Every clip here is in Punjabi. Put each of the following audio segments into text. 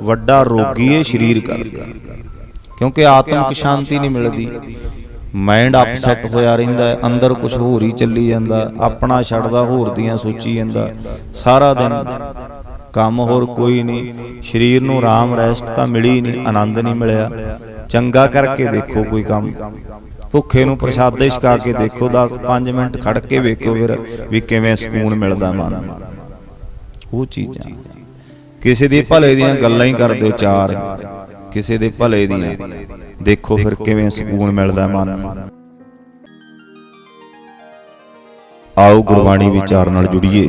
ਵੱਡਾ ਰੋਗੀ ਇਹ ਸਰੀਰ ਕਰਦਾ। ਕਿਉਂਕਿ ਆਤਮਿਕ ਸ਼ਾਂਤੀ ਨਹੀਂ ਮਿਲਦੀ। ਮਾਈਂਡ ਅਪਸੈਟ ਹੋਇਆ ਰਹਿੰਦਾ ਹੈ। ਅੰਦਰ ਕੁਝ ਹੋਰ ਹੀ ਚੱਲੀ ਜਾਂਦਾ। ਆਪਣਾ ਛੱਡਦਾ, ਹੋਰ ਦੀਆਂ ਸੋਚੀ ਜਾਂਦਾ। ਸਾਰਾ ਦਿਨ ਕੰਮ ਹੋਰ ਕੋਈ ਨਹੀਂ। ਸਰੀਰ ਨੂੰ ਆਰਾਮ ਰੈਸਟ ਤਾਂ ਮਿਲੀ ਨਹੀਂ। ਆਨੰਦ ਨਹੀਂ ਮਿਲਿਆ। ਚੰਗਾ ਕਰਕੇ ਦੇਖੋ ਕੋਈ ਕੰਮ। ਭੁੱਖੇ ਨੂੰ ਪ੍ਰਸ਼ਾਦੇ ਛਕਾ ਕੇ ਦੇਖੋ। 10 5 ਮਿੰਟ ਖੜ ਕੇ ਵੇਖੋ ਫਿਰ ਵੀ ਕਿਵੇਂ ਸਕੂਨ ਮਿਲਦਾ ਮਨ ਨੂੰ। ਉਹ ਚੀਜ਼ਾਂ। ਕਿਸੇ ਦੇ ਭਲੇ ਦੀਆਂ ਗੱਲਾਂ ਹੀ ਕਰਦੇ ਹੋ ਚਾਰ। ਕਿਸੇ ਦੇ ਭਲੇ ਦੀਆਂ। ਦੇਖੋ ਫਿਰ ਕਿਵੇਂ ਸਕੂਨ ਮਿਲਦਾ ਮਨ ਨੂੰ। ਆਓ ਗੁਰਬਾਣੀ ਵਿਚਾਰ ਨਾਲ ਜੁੜੀਏ।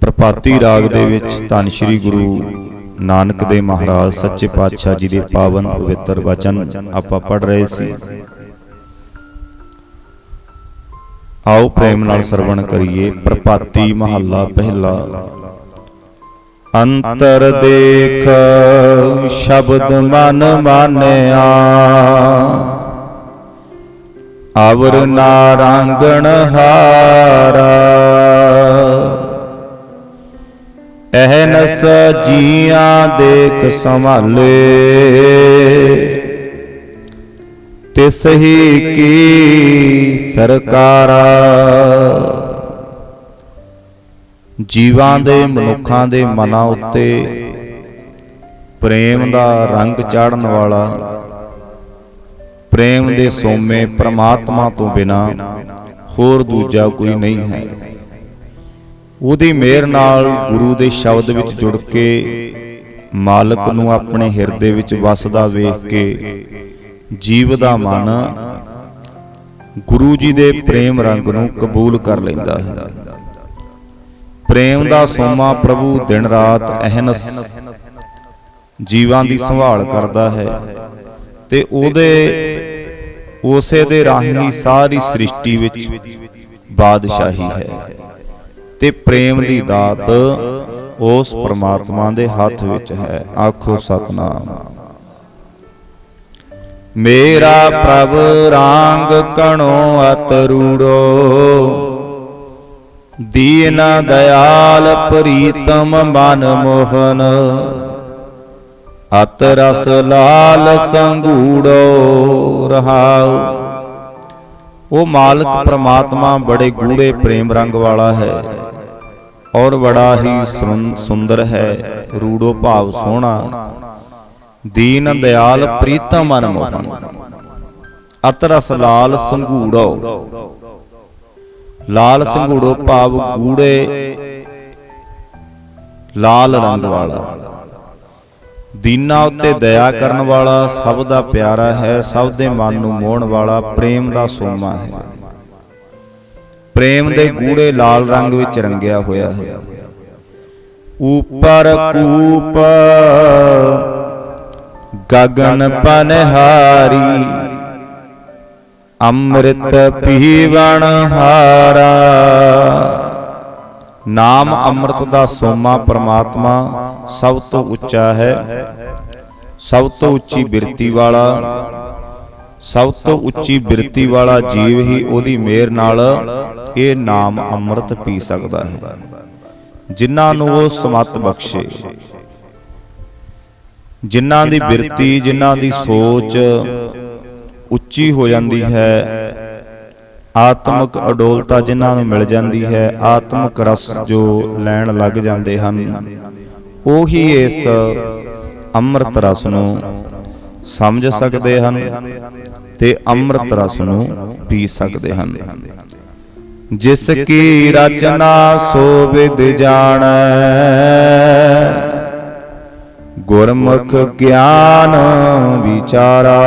ਪ੍ਰਪਾਤੀ ਰਾਗ ਦੇ ਵਿੱਚ ਧੰਨ ਸ਼੍ਰੀ ਗੁਰੂ ਨਾਨਕ ਦੇ ਮਹਾਰਾਜ ਸੱਚੇ ਪਾਤਸ਼ਾਹ ਜੀ ਦੇ ਪਾਵਨ ਪਵਿੱਤਰ ਵਚਨ ਆਪਾਂ ਪੜ ਰਹੇ ਸੀ। ਆਓ ਪ੍ਰੇਮ ਨਾਲ ਸਰਵਣ ਕਰੀਏ ਪ੍ਰਪਾਤੀ ਮਹੱਲਾ ਪਹਿਲਾ। ਅੰਤਰ ਦੇਖ ਸ਼ਬਦ ਮਨ ਮਾਨਿਆ। ਅਵਰ ਨਾਰੰਗਣ ਹਾਰਾ। ਅਹਨਸ ਜੀਆਂ ਦੇਖ ਸੰਭਾਲੇ। ਤਿਸ ਹੀ ਕੀ ਸਰਕਾਰਾ। ਜੀਵਾਂ ਦੇ ਮਨੁੱਖਾਂ ਦੇ ਮਨਾਂ ਉੱਤੇ ਪ੍ਰੇਮ ਦਾ ਰੰਗ ਚਾੜਨ ਵਾਲਾ, ਪ੍ਰੇਮ ਦੇ ਸੋਮੇ ਪ੍ਰਮਾਤਮਾ ਤੋਂ ਬਿਨਾ ਹੋਰ ਦੂਜਾ ਕੋਈ ਨਹੀਂ ਹੈ। ਉਹਦੀ ਮਿਹਰ ਨਾਲ ਗੁਰੂ ਦੇ ਸ਼ਬਦ ਵਿੱਚ ਜੁੜ ਕੇ ਮਾਲਕ ਨੂੰ ਆਪਣੇ ਹਿਰਦੇ ਵਿੱਚ ਵਸਦਾ ਵੇਖ ਕੇ ਜੀਵ ਦਾ ਮਨ ਗੁਰੂ ਜੀ ਦੇ ਪ੍ਰੇਮ ਰੰਗ ਨੂੰ ਕਬੂਲ ਕਰ ਲੈਂਦਾ ਹੈ। ਪ੍ਰੇਮ ਦਾ ਸੋਮਾ ਪ੍ਰਭੂ ਦਿਨ ਰਾਤ ਅਹਨਸ ਜੀਵਾਂ ਦੀ ਸੰਭਾਲ ਕਰਦਾ ਹੈ ਤੇ ਉਹਦੇ ਉਸੇ ਦੇ ਰਾਹੀਂ ਸਾਰੀ ਸ੍ਰਿਸ਼ਟੀ ਵਿੱਚ ਬਾਦਸ਼ਾਹੀ ਹੈ ਤੇ ਪ੍ਰੇਮ ਦੀ ਦਾਤ ਉਸ ਪ੍ਰਮਾਤਮਾ ਦੇ ਹੱਥ ਵਿੱਚ ਹੈ। ਆਖੋ ਸਤਨਾਮ। ਮੇਰਾ ਪ੍ਰਭ ਰਾਂਗ ਕਣੋ ਅਤਰੂੜੋ ਦੀਨ ਦਇਆਲ ਪ੍ਰੀਤਮ ਮਨ ਮੋਹਨ। ਅਤ ਰਸ ਲਾਲ ਸੰਗੂੜੋ ਰਹਾਉ। ਉਹ ਮਾਲਕ ਪ੍ਰਮਾਤਮਾ ਬੜੇ ਗੂੜੇ ਪ੍ਰੇਮ ਰੰਗ ਵਾਲਾ ਹੈ ਔਰ ਬੜਾ ਹੀ ਸੁੰਦਰ ਹੈ। ਰੂੜੋ ਭਾਵ ਸੋਹਣਾ। ਦੀਨ ਦਿਆਲ ਪ੍ਰੀਤਮ ਮਨ ਮੋਹਨ। ਅਤ ਰਸ ਲਾਲ ਸੰਗੂੜੋ। ਲਾਲ ਸੰਘੂੜੋ ਭਾਵ ਗੂੜੇ। ਲਾਲ ਰੰਗ ਵਾਲਾ। ਦੀਨਾ ਉੱਤੇ ਦਇਆ ਕਰਨ ਵਾਲਾ ਸਭ ਦਾ ਪਿਆਰਾ ਹੈ ਸਭ ਦੇ ਮਨ ਨੂੰ ਮੋਹਣ ਵਾਲਾ ਪ੍ਰੇਮ ਦਾ ਸੋਮਾ ਹੈ। ਪ੍ਰੇਮ ਦੇ ਗੂੜੇ ਲਾਲ ਰੰਗ ਵਿੱਚ ਰੰਗਿਆ ਹੋਇਆ ਹੈ। ਉਪਰ ਕੂਪ ਗਗਨ ਪਨਹਾਰੀ ਅੰਮ੍ਰਿਤ ਪੀਵਣ ਹਾਰਾ। ਨਾਮ ਅੰਮ੍ਰਿਤ ਦਾ ਸੋਮਾ ਪ੍ਰਮਾਤਮਾ ਸਭ ਤੋਂ ਉੱਚਾ ਹੈ ਸਭ ਤੋਂ ਉੱਚੀ ਬਿਰਤੀ ਵਾਲਾ ਸਭ ਤੋਂ ਉੱਚੀ ਬਿਰਤੀ ਵਾਲਾ ਜੀਵ ਹੀ ਉਹਦੀ ਮਿਹਰ ਨਾਲ ਇਹ ਨਾਮ ਅੰਮ੍ਰਿਤ ਪੀ ਸਕਦਾ ਹੈ। ਜਿਨ੍ਹਾਂ ਨੂੰ ਉਹ ਸਮਤ ਬਖਸ਼ੇ। ਜਿਨ੍ਹਾਂ ਦੀ ਬਿਰਤੀ ਜਿਨ੍ਹਾਂ ਦੀ ਸੋਚ ਉੱਚੀ ਹੋ ਜਾਂਦੀ ਹੈ। ਆਤਮਿਕ ਅਡੋਲਤਾ ਜਿਨ੍ਹਾਂ ਨੂੰ ਮਿਲ ਜਾਂਦੀ ਹੈ ਆਤਮਿਕ ਰਸ ਜੋ ਲੈਣ ਲੱਗ ਜਾਂਦੇ ਹਨ। ਉਹੀ ਇਸ ਅੰਮ੍ਰਿਤ ਰਸ ਨੂੰ ਸਮਝ ਸਕਦੇ ਹਨ ਤੇ ਅੰਮ੍ਰਿਤ ਰਸ ਨੂੰ ਪੀ ਸਕਦੇ ਹਨ। ਜਿਸ ਕੀ ਰਚਨਾ ਸੋ ਵਿਦ ਜਾਣੈ। ਗੁਰਮੁਖ ਗਿਆਨ ਵਿਚਾਰਾ।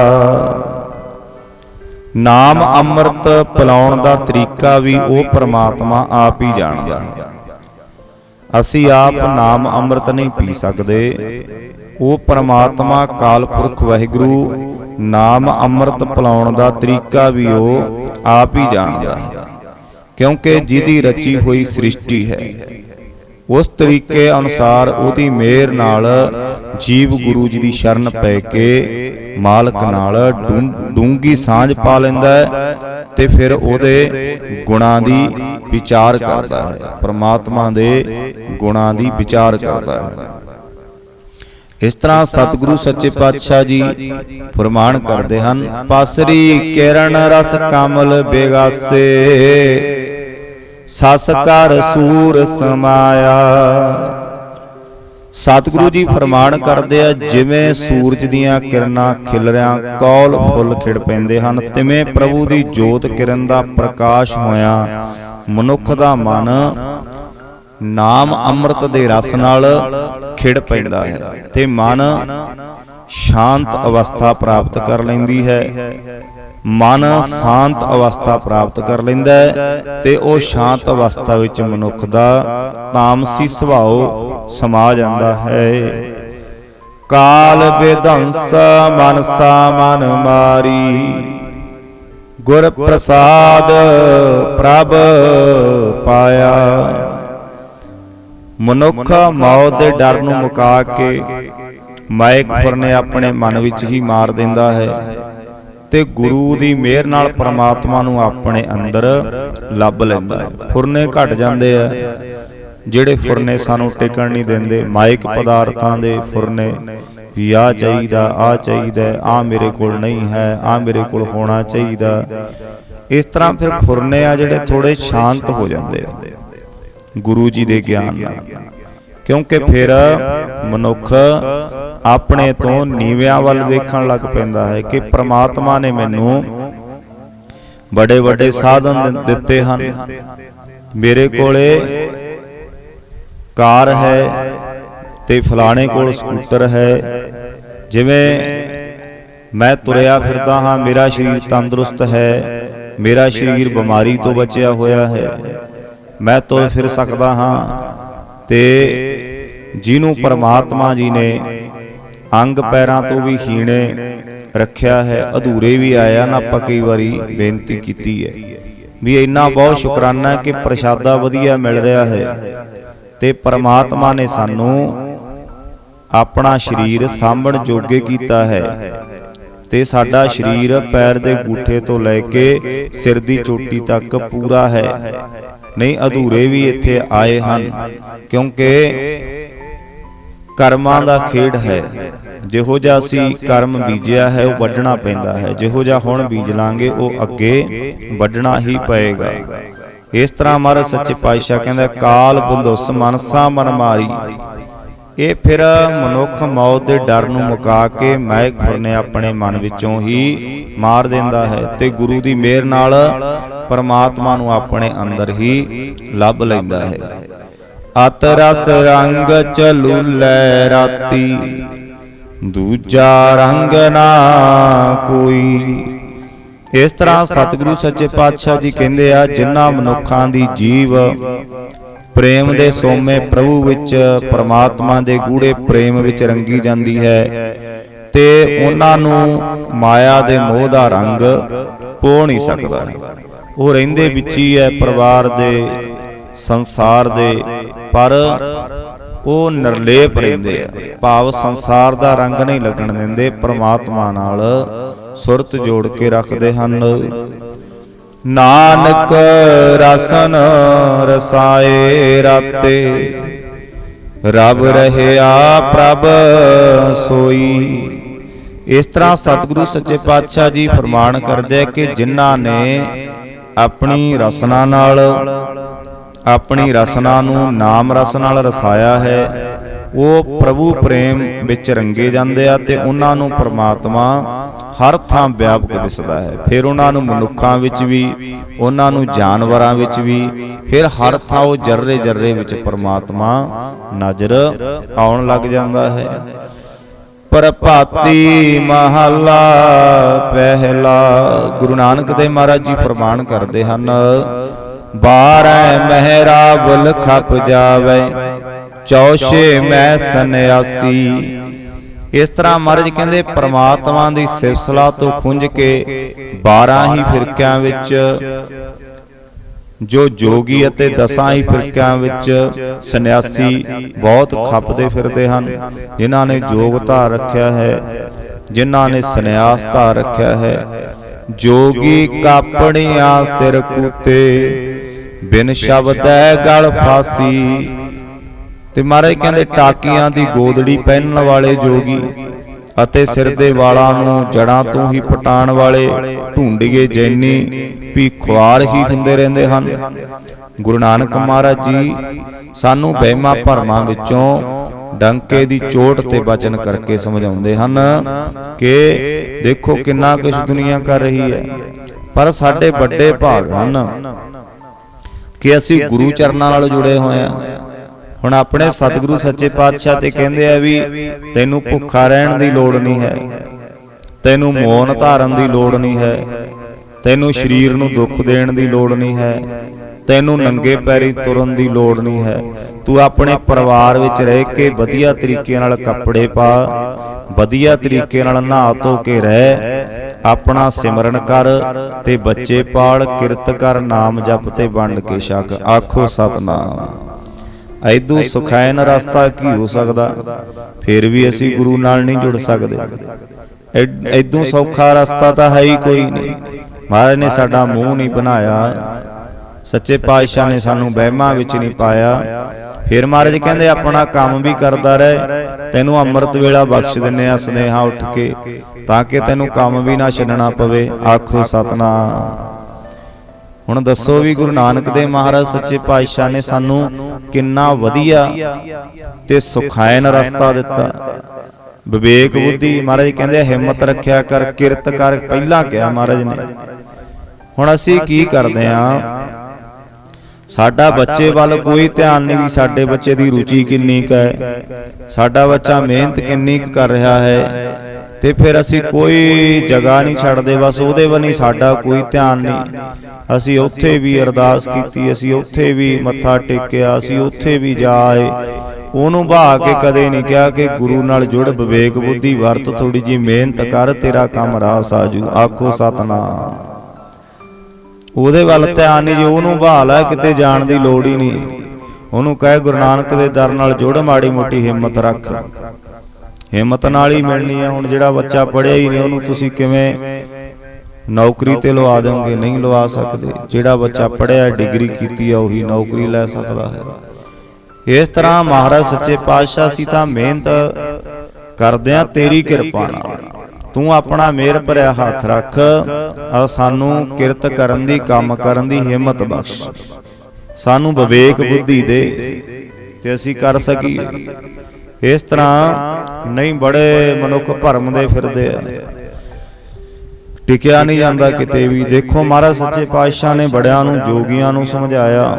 ਨਾਮ ਅੰਮ੍ਰਿਤ ਪਿਲਾਉਣ ਦਾ ਤਰੀਕਾ ਵੀ ਉਹ ਪ੍ਰਮਾਤਮਾ ਆਪ ਹੀ ਜਾਣਦਾ ਹੈ। ਅਸੀਂ ਆਪ ਨਾਮ ਅੰਮ੍ਰਿਤ ਨਹੀਂ ਪੀ ਸਕਦੇ। ਉਹ ਪ੍ਰਮਾਤਮਾ ਕਾਲ ਪੁਰਖ ਵਾਹਿਗੁਰੂ। ਨਾਮ ਅੰਮ੍ਰਿਤ ਪਿਲਾਉਣ ਦਾ ਤਰੀਕਾ ਵੀ ਉਹ ਆਪ ਹੀ ਜਾਣਦਾ ਹੈ। ਕਿਉਂਕਿ ਜਿਹਦੀ ਰਚੀ ਹੋਈ ਸ੍ਰਿਸ਼ਟੀ ਹੈ। ਉਸ ਤਰੀਕੇ ਅਨੁਸਾਰ ਉਹਦੀ ਮਿਹਰ ਨਾਲ ਜੀਵ ਗੁਰੂ ਜੀ ਦੀ ਸ਼ਰਨ ਪੈ ਕੇ ਮਾਲਕ ਨਾਲ ਡੂੰਗੀ ਸਾਂਝ ਪਾ ਲੈਂਦਾ ਹੈ ਤੇ ਫਿਰ ਉਹਦੇ ਗੁਣਾਂ ਦੀ ਵਿਚਾਰ ਕਰਦਾ ਹੈ। ਪ੍ਰਮਾਤਮਾ ਦੇ ਗੁਣਾਂ ਦੀ ਵਿਚਾਰ ਕਰਦਾ ਹੈ। ਇਸ ਤਰ੍ਹਾਂ ਸਤਿਗੁਰੂ ਸੱਚੇ ਪਾਤਸ਼ਾਹ ਜੀ ਫਰਮਾਨ ਕਰਦੇ ਹਨ, ਪਾਸਰੀ ਕਿਰਨ ਰਸ ਕਮਲ ਬੇਗਾਸੇ ਸਸ ਕਰ ਸੂਰ ਸਮਾਇਆ। ਸਤਿਗੁਰੂ ਜੀ ਫਰਮਾਨ ਕਰਦੇ ਆ, ਜਿਵੇਂ ਸੂਰਜ ਦੀਆਂ ਕਿਰਨਾਂ ਖਿਲਰਿਆਂ, ਕੌਲ ਫੁੱਲ ਖਿੜ ਪੈਂਦੇ ਹਨ, ਤਿਵੇਂ ਪ੍ਰਭੂ ਦੀ ਜੋਤ ਕਿਰਨ ਦਾ ਪ੍ਰਕਾਸ਼ ਹੋਇਆ, ਮਨੁੱਖ ਦਾ ਮਨ ਨਾਮ ਅੰਮ੍ਰਿਤ ਦੇ ਰਸ ਨਾਲ ਖਿੜ ਪੈਂਦਾ ਹੈ ਤੇ ਮਨ ਸ਼ਾਂਤ ਅਵਸਥਾ ਪ੍ਰਾਪਤ ਕਰ ਲੈਂਦੀ ਹੈ। ਮਨ ਸ਼ਾਂਤ ਅਵਸਥਾ ਪ੍ਰਾਪਤ ਕਰ ਲੈਂਦਾ ਹੈ ਤੇ ਉਹ ਸ਼ਾਂਤ ਅਵਸਥਾ ਵਿੱਚ ਮਨੁੱਖ ਦਾ ਤਾਮਸੀ ਸੁਭਾਅ ਸਮਾ ਜਾਂਦਾ ਹੈ। ਕਾਲ ਬੇਧੰਸ ਮਨਸਾ ਮਨ ਮਾਰੀ। ਗੁਰ ਪ੍ਰਸਾਦ ਪ੍ਰਭ ਪਾਇਆ। ਮਨੁੱਖ ਮੌਤ ਦੇ ਡਰ ਨੂੰ ਮੁਕਾ ਕੇ ਮਾਇਕ ਨੇ ਆਪਣੇ ਮਨ ਵਿੱਚ ਹੀ ਮਾਰ ਦਿੰਦਾ ਹੈ। ਤੇ ਗੁਰੂ ਦੀ ਮਿਹਰ ਨਾਲ ਪ੍ਰਮਾਤਮਾ ਨੂੰ ਆਪਣੇ ਅੰਦਰ ਲੱਭ ਲੈਂਦਾ ਹੈ। ਫੁਰਨੇ ਘਟ ਜਾਂਦੇ ਆ ਜਿਹੜੇ ਫੁਰਨੇ ਸਾਨੂੰ ਟਿਕਣ ਨਹੀਂ ਦਿੰਦੇ ਮਾਇਕ ਪਦਾਰਥਾਂ ਦੇ ਫੁਰਨੇ ਵੀ ਆ ਚਾਹੀਦਾ ਆ ਚਾਹੀਦਾ ਆ ਮੇਰੇ ਕੋਲ ਨਹੀਂ ਹੈ ਆ ਮੇਰੇ ਕੋਲ ਹੋਣਾ ਚਾਹੀਦਾ। ਇਸ ਤਰ੍ਹਾਂ ਫਿਰ ਫੁਰਨੇ ਆ ਜਿਹੜੇ ਥੋੜੇ ਸ਼ਾਂਤ ਹੋ ਜਾਂਦੇ ਆ। ਗੁਰੂ ਜੀ ਦੇ ਗਿਆਨ ਨਾਲ। ਕਿਉਂਕਿ ਫਿਰ ਮਨੁੱਖ ਆਪਣੇ ਤੋਂ ਨੀਵਿਆਂ ਵੱਲ ਵੇਖਣ ਲੱਗ ਪੈਂਦਾ ਹੈ ਕਿ ਪ੍ਰਮਾਤਮਾ ਨੇ ਮੈਨੂੰ ਬੜੇ ਵੱਡੇ ਸਾਧਨ ਦਿੱਤੇ ਹਨ। ਮੇਰੇ ਕੋਲੇ ਕਾਰ ਹੈ ਤੇ ਫਲਾਣੇ ਕੋਲ ਸਕੂਟਰ ਹੈ। ਜਿਵੇਂ ਮੈਂ ਤੁਰਿਆ ਫਿਰਦਾ ਹਾਂ ਮੇਰਾ ਸਰੀਰ ਤੰਦਰੁਸਤ ਹੈ। ਮੇਰਾ ਸਰੀਰ ਬਿਮਾਰੀ ਤੋਂ ਬਚਿਆ ਹੋਇਆ ਹੈ। ਮੈਂ ਤੁਰ ਫਿਰ ਸਕਦਾ ਹਾਂ ਤੇ ਜਿਹਨੂੰ ਪਰਮਾਤਮਾ ਜੀ ਨੇ ਅੰਗ ਪੈਰਾਂ ਤੋਂ ਵੀ ਹੀਣੇ ਰੱਖਿਆ ਹੈ ਅਧੂਰੇ ਵੀ ਆਇਆ ਨਾ ਆਪਾਂ ਕਈ ਵਾਰੀ ਬੇਨਤੀ ਕੀਤੀ ਹੈ। ਵੀ ਇੰਨਾ ਬਹੁਤ ਸ਼ੁਕਰਾਨਾ ਕਿ ਪ੍ਰਸ਼ਾਦਾ ਵਧੀਆ ਮਿਲ ਰਿਹਾ ਹੈ ਤੇ ਪਰਮਾਤਮਾ ਨੇ ਸਾਨੂੰ ਆਪਣਾ ਸਰੀਰ ਸਾਂਭਣ ਜੋਗੇ ਕੀਤਾ ਹੈ। ਤੇ ਸਾਡਾ ਸਰੀਰ ਪੈਰ ਦੇ ਗੂਠੇ ਤੋਂ ਲੈ ਕੇ ਸਿਰ ਦੀ ਚੋਟੀ ਤੱਕ ਪੂਰਾ ਹੈ। ਨਹੀਂ ਅਧੂਰੇ ਵੀ ਇੱਥੇ ਆਏ ਹਨ। ਕਿਉਂਕਿ ਕਰਮਾਂ ਦਾ ਖੇਡ ਹੈ। ਜਿਹੋ ਜਿਹਾ ਅਸੀਂ ਕਰਮ ਬੀਜਿਆ ਹੈ ਉਹ ਵੱਢਣਾ ਪੈਂਦਾ ਹੈ। ਜਿਹੋ ਜਿਹਾ ਹੁਣ ਬੀਜ ਲਾਂਗੇ ਉਹ ਅੱਗੇ ਵੱਢਣਾ ਹੀ ਪਏਗਾ। ਇਸ ਤਰ੍ਹਾਂ ਮਹਾਰਾਜ ਸੱਚੇ ਪਾਤਸ਼ਾਹ ਕਹਿੰਦਾ ਕਾਲ ਬੰਦੋਸ ਮਨਸਾ ਮਨ ਮਾਰੀ। ਇਹ ਫਿਰ ਮਨੁੱਖ ਮੌਤ ਦੇ ਡਰ ਨੂੰ ਮੁਕਾ ਕੇ ਮਾਇਕ ਫੁਰਨੇ ਆਪਣੇ ਮਨ ਵਿੱਚੋਂ ਹੀ ਮਾਰ ਦਿੰਦਾ ਹੈ ਤੇ ਗੁਰੂ ਦੀ ਮਿਹਰ ਨਾਲ ਪਰਮਾਤਮਾ ਨੂੰ ਆਪਣੇ ਅੰਦਰ ਹੀ ਲੱਭ ਲੈਂਦਾ ਹੈ। ਅਤ ਰਸ ਰੰਗ ਚਲੂਲੇ ਰਾਤੀ। ਦੂਜਾ ਰੰਗ ਨਾ ਕੋਈ। ਇਸ ਤਰ੍ਹਾਂ ਸਤਿਗੁਰੂ ਸੱਚੇ ਪਾਤਸ਼ਾਹ ਜੀ ਕਹਿੰਦੇ ਆ, ਜਿਨ੍ਹਾਂ ਮਨੁੱਖਾਂ ਦੀ ਜੀਵ ਪ੍ਰੇਮ ਦੇ ਸੋਮੇ ਪ੍ਰਭੂ ਵਿੱਚ, ਪਰਮਾਤਮਾ ਦੇ ਗੂੜੇ ਪ੍ਰੇਮ ਵਿੱਚ ਰੰਗੀ ਜਾਂਦੀ ਹੈ ਤੇ ਉਹਨਾਂ ਨੂੰ ਮਾਇਆ ਦੇ ਮੋਹ ਦਾ ਰੰਗ ਪੋ ਨਹੀਂ ਸਕਦਾ। ਉਹ ਰਹਿੰਦੇ ਵਿੱਚ ਹੀ ਹੈ ਪਰਿਵਾਰ ਦੇ, ਸੰਸਾਰ ਦੇ ਪਰ ਉਹ ਨਿਰਲੇਪ ਰਹਿੰਦੇ ਆ। ਭਾਵ ਸੰਸਾਰ ਦਾ ਰੰਗ ਨਹੀਂ ਲੱਗਣ ਦਿੰਦੇ, ਪ੍ਰਮਾਤਮਾ ਨਾਲ ਸੁਰਤ ਜੋੜ ਕੇ ਰੱਖਦੇ ਹਨ। ਨਾਨਕ ਰਸਨ ਰਸਾਏ ਰਾਤੇ, ਰਬ ਰਹਿਆ ਪ੍ਰਭ ਸੋਈ। ਇਸ ਤਰ੍ਹਾਂ ਸਤਿਗੁਰੂ ਸੱਚੇ ਪਾਤਸ਼ਾਹ ਜੀ ਫਰਮਾਨ ਕਰਦੇ ਕਿ ਜਿਨ੍ਹਾਂ ਨੇ ਆਪਣੀ ਰਸਨਾ ਨਾਲ ਆਪਣੀ ਰਸਨਾ ਨੂੰ ਨਾਮ ਰਸ ਨਾਲ ਰਸਾਇਆ ਹੈ। ਉਹ ਪ੍ਰਭੂ ਪ੍ਰੇਮ ਵਿੱਚ ਰੰਗੇ ਜਾਂਦੇ ਆ ਤੇ ਉਹਨਾਂ ਨੂੰ ਪ੍ਰਮਾਤਮਾ ਹਰ ਥਾਂ ਵਿਆਪਕ ਦਿਸਦਾ ਹੈ। ਫਿਰ ਉਹਨਾਂ ਨੂੰ ਮਨੁੱਖਾਂ ਵਿੱਚ ਵੀ ਉਹਨਾਂ ਨੂੰ ਜਾਨਵਰਾਂ ਵਿੱਚ ਵੀ ਫਿਰ ਹਰ ਥਾਂ ਉਹ ਜਰਰੇ ਜਰਰੇ ਵਿੱਚ ਪ੍ਰਮਾਤਮਾ ਨਜ਼ਰ ਆਉਣ ਲੱਗ ਜਾਂਦਾ ਹੈ। ਪ੍ਰਭਾਤੀ ਮਹਲਾ ਪਹਿਲਾ। ਗੁਰੂ ਨਾਨਕ ਦੇਵ ਮਹਾਰਾਜ ਜੀ ਫਰਮਾਨ ਕਰਦੇ ਹਨ ਬਾਰੈ ਮਹਿਰਾ ਬੁਲ ਖਪ ਜਾਵੇ, ਚੌਸ਼ੇ ਮੈਂ ਸੰਿਆਸੀ ਇਸ ਤਰ੍ਹਾਂ ਮਹਾਰਾਜ ਕਹਿੰਦੇ, ਪ੍ਰਮਾਤਮਾ ਦੀ ਸਿਫਤਸਲਾ ਤੋਂ ਖੁੰਝ ਕੇ 12 ਹੀ ਫਿਰਕਿਆਂ ਵਿੱਚ, ਜੋ ਜੋਗੀ ਅਤੇ ਦਸਾਂ ਹੀ ਫਿਰਕਿਆਂ ਵਿੱਚ ਸੰਨਿਆਸੀ ਬਹੁਤ ਖੱਪਦੇ ਫਿਰਦੇ ਹਨ, ਜਿਨ੍ਹਾਂ ਨੇ ਜੋਗ ਧਾਰ ਰੱਖਿਆ ਹੈ, ਜਿਨ੍ਹਾਂ ਨੇ ਸੰਨਿਆਸ ਧਾਰ ਰੱਖਿਆ ਹੈ। ਜੋਗੀ ਕਾਪੜੀਆਂ ਸਿਰ ਕੂਤੇ ਬਿਨ ਸ਼ਬਦ ਸ਼ਬਦੈ ਗਲ ਫਾਸੀ। ਤੇ ਮਹਾਰਾਜ ਕਹਿੰਦੇ ਟਾਕੀਆਂ ਦੀ ਗੋਦੜੀ ਪਹਿਨਣ ਵਾਲੇ ਜੋਗੀ ਅਤੇ ਸਿਰ ਦੇ ਵਾਲਾਂ ਨੂੰ ਜੜਾਂ ਤੋਂ ਹੀ ਪਟਾਣ ਵਾਲੇ ਢੂੰਡੀਏ ਜੈਨੀ ਵੀ ਖੁਆਰ ਹੀ ਹੁੰਦੇ ਰਹਿੰਦੇ ਹਨ। ਗੁਰੂ ਨਾਨਕ ਮਹਾਰਾਜ ਜੀ, ਸਾਨੂੰ ਵਹਿਮਾਂ ਭਰਮਾਂ ਵਿੱਚੋਂ ਡੰਕੇ ਦੀ ਚੋਟ ਤੇ ਬਚਨ ਕਰਕੇ ਸਮਝਾਉਂਦੇ ਹਨ ਕਿ ਦੇਖੋ ਕਿੰਨਾ ਕੁਝ ਦੁਨੀਆ ਕਰ ਰਹੀ ਹੈ। ਪਰ ਸਾਡੇ ਵੱਡੇ ਭਾਗ ਹਨ। ਕਿ ਅਸੀਂ ਗੁਰੂ ਚਰਨਾਂ ਨਾਲ ਜੁੜੇ ਹੋਏ ਆ ਹੁਣ ਆਪਣੇ ਸਤਿਗੁਰੂ ਸੱਚੇ ਪਾਤਸ਼ਾਹ ਤੇ ਕਹਿੰਦੇ ਆ ਵੀ ਤੈਨੂੰ ਭੁੱਖਾ ਰਹਿਣ ਦੀ ਲੋੜ ਨਹੀਂ ਹੈ। ਤੈਨੂੰ ਮੌਨ ਧਾਰਨ ਦੀ ਲੋੜ ਨਹੀਂ ਹੈ। ਤੈਨੂੰ ਸਰੀਰ ਨੂੰ ਦੁੱਖ ਦੇਣ ਦੀ ਲੋੜ ਨਹੀਂ ਹੈ। ਤੈਨੂੰ ਨੰਗੇ ਪੈਰੀ ਤੁਰਨ ਦੀ ਲੋੜ ਨਹੀਂ ਹੈ। ਤੂੰ ਆਪਣੇ ਪਰਿਵਾਰ ਵਿੱਚ ਰਹਿ ਕੇ ਵਧੀਆ ਤਰੀਕੇ ਨਾਲ ਕੱਪੜੇ ਪਾ। ਵਧੀਆ ਤਰੀਕੇ ਨਾਲ ਨਹਾ ਧੋ ਕੇ ਰਹਿ। ਆਪਣਾ ਸਿਮਰਨ ਕਰ ਤੇ ਬੱਚੇ ਪਾਲ ਕਿਰਤ ਕਰ ਨਾਮ ਜਪ ਤੇ ਵੰਡ ਕੇ ਛਕ। ਆਖੋ ਸਤਨਾਮ। ਐਦੂ ਸੁਖੈਨ ਰਸਤਾ ਕੀ ਹੋ ਸਕਦਾ? ਫਿਰ ਵੀ ਅਸੀਂ ਗੁਰੂ ਨਾਲ ਨਹੀਂ ਜੁੜ ਸਕਦੇ। ਐਦੂ ਸੌਖਾ ਰਸਤਾ ਤਾਂ ਹੈ ਹੀ ਕੋਈ ਨਹੀਂ। ਮਹਾਰਾਜ ਨੇ ਸਾਡਾ ਮੂੰਹ ਨਹੀਂ ਬਣਾਇਆ। ਸੱਚੇ ਪਾਤਸ਼ਾਹ ਨੇ ਸਾਨੂੰ ਵਹਿਮਾਂ ਵਿੱਚ ਨਹੀਂ ਪਾਇਆ। ਫਿਰ ਮਹਾਰਾਜ ਕਹਿੰਦੇ, ਆਪਣਾ ਕੰਮ ਵੀ ਕਰਦਾ ਰਹਿ। ਤੈਨੂੰ ਅੰਮ੍ਰਿਤ ਵੇਲਾ ਬਖਸ਼ ਦਿੰਨੇ ਆ ਸਨੇਹਾ ਉੱਠ ਕੇ। ਤਾਂ ਕਿ ਤੈਨੂੰ ਕੰਮ ਵੀ ਨਾ ਛੱਡਣਾ ਪਵੇ ਆਖੋ ਸਤਨਾਮ। ਹੁਣ ਦੱਸੋ ਵੀ ਗੁਰੂ ਨਾਨਕ ਦੇਵ ਮਹਾਰਾਜ ਸੱਚੇ ਪਾਤਸ਼ਾਹ ਨੇ ਸਾਨੂੰ ਕਿੰਨਾ ਵਧੀਆ ਤੇ ਸੁਖਾਇਨ ਰਸਤਾ ਦਿੱਤਾ। ਵਿਵੇਕ ਬੁੱਧੀ ਮਹਾਰਾਜ ਕਹਿੰਦੇ ਹਿੰਮਤ ਰੱਖਿਆ ਕਰ ਕਿਰਤ ਕਰ ਪਹਿਲਾਂ ਕਿਹਾ ਮਹਾਰਾਜ ਨੇ। ਹੁਣ ਅਸੀਂ ਕੀ ਕਰਦੇ ਆ ਸਾਡਾ ਬੱਚੇ ਵੱਲ ਕੋਈ ਧਿਆਨ ਨਹੀਂ ਵੀ ਸਾਡੇ ਬੱਚੇ ਦੀ ਰੁਚੀ ਕਿੰਨੀ ਕੁ ਹੈ। ਸਾਡਾ ਬੱਚਾ ਮਿਹਨਤ ਕਿੰਨੀ ਕੁ ਕਰ ਰਿਹਾ ਹੈ। ਤੇ ਫਿਰ ਅਸੀਂ ਕੋਈ ਜਗ੍ਹਾ ਨਹੀਂ ਛੱਡਦੇ ਬਸ ਉਹਦੇ ਵੱਲ ਹੀ ਸਾਡਾ ਕੋਈ ਧਿਆਨ ਨਹੀਂ। ਅਸੀਂ ਉੱਥੇ ਵੀ ਅਰਦਾਸ ਕੀਤੀ ਅਸੀਂ ਉੱਥੇ ਵੀ ਮੱਥਾ ਟੇਕਿਆ ਅਸੀਂ ਉੱਥੇ ਵੀ ਜਾ ਆਏ ਉਹਨੂੰ ਬਹਾ ਕੇ ਕਦੇ ਨਹੀਂ ਕਿਹਾ ਕਿ ਗੁਰੂ ਨਾਲ ਜੁੜ ਵਿਵੇਕ ਬੁੱਧੀ ਵਰਤ ਥੋੜੀ ਜੀ ਮਿਹਨਤ ਕਰ ਤੇਰਾ ਕੰਮ ਰਾਸ ਆਜੂ। ਆਖੋ ਸਤਨਾਮ। ਉਹਦੇ ਵੱਲ ਧਿਆਨ ਨਹੀਂ ਜੇ ਉਹਨੂੰ ਬਹਾਲ ਹੈ ਕਿਤੇ ਜਾਣ ਦੀ ਲੋੜ ਹੀ ਨਹੀਂ। ਉਹਨੂੰ ਕਹੇ ਗੁਰੂ ਨਾਨਕ ਦੇ ਦਰ ਨਾਲ ਜੁੜ ਮਾੜੀ ਮੋਟੀ ਹਿੰਮਤ ਰੱਖ। ਹਿੰਮਤ ਨਾਲ ਹੀ ਮਿਲਣੀ ਹੈ। ਹੁਣ ਜਿਹੜਾ ਬੱਚਾ ਪੜਿਆ ਹੀ ਨਹੀਂ, ਉਹਨੂੰ ਤੁਸੀਂ ਕਿਵੇਂ ਨੌਕਰੀ ਤੇ ਲਵਾ ਦਿਓਗੇ? ਨਹੀਂ ਲਵਾ ਸਕਦੇ। ਜਿਹੜਾ ਬੱਚਾ ਪੜਿਆ ਡਿਗਰੀ ਕੀਤੀ ਆ, ਉਹੀ ਨੌਕਰੀ ਲੈ ਸਕਦਾ ਹੈ। ਇਸ ਤਰ੍ਹਾਂ ਮਹਾਰਾਜ ਸੱਚੇ ਪਾਤਸ਼ਾਹ ਸੀ ਤਾਂ ਮਿਹਨਤ ਕਰਦਿਆਂ ਤੇਰੀ ਕਿਰਪਾ ਨਾਲ। ਤੂੰ ਆਪਣਾ ਮਿਹਰ ਭਰਿਆ ਹੱਥ ਰੱਖ। ਆ ਸਾਨੂੰ ਕਿਰਤ ਕਰਨ ਦੀ, ਕੰਮ ਕਰਨ ਦੀ ਹਿੰਮਤ ਬਖਸ਼। ਸਾਨੂੰ ਵਿਵੇਕ ਬੁੱਧੀ ਦੇ। ਤੇ ਅਸੀਂ ਕਰ ਸਕੀਏ। ਇਸ ਤਰ੍ਹਾਂ ਨਹੀਂ ਬੜੇ ਮਨੁੱਖ ਭਰਮ ਦੇ ਫਿਰਦੇ ਆ। ਟਿਕਿਆ ਨਹੀਂ ਜਾਂਦਾ ਕਿਤੇ ਵੀ। ਦੇਖੋ ਮਹਾਰਾਜ ਸੱਚੇ ਪਾਤਸ਼ਾਹ ਨੇ ਬੜਿਆਂ ਨੂੰ, ਜੋਗੀਆਂ ਨੂੰ ਸਮਝਾਇਆ।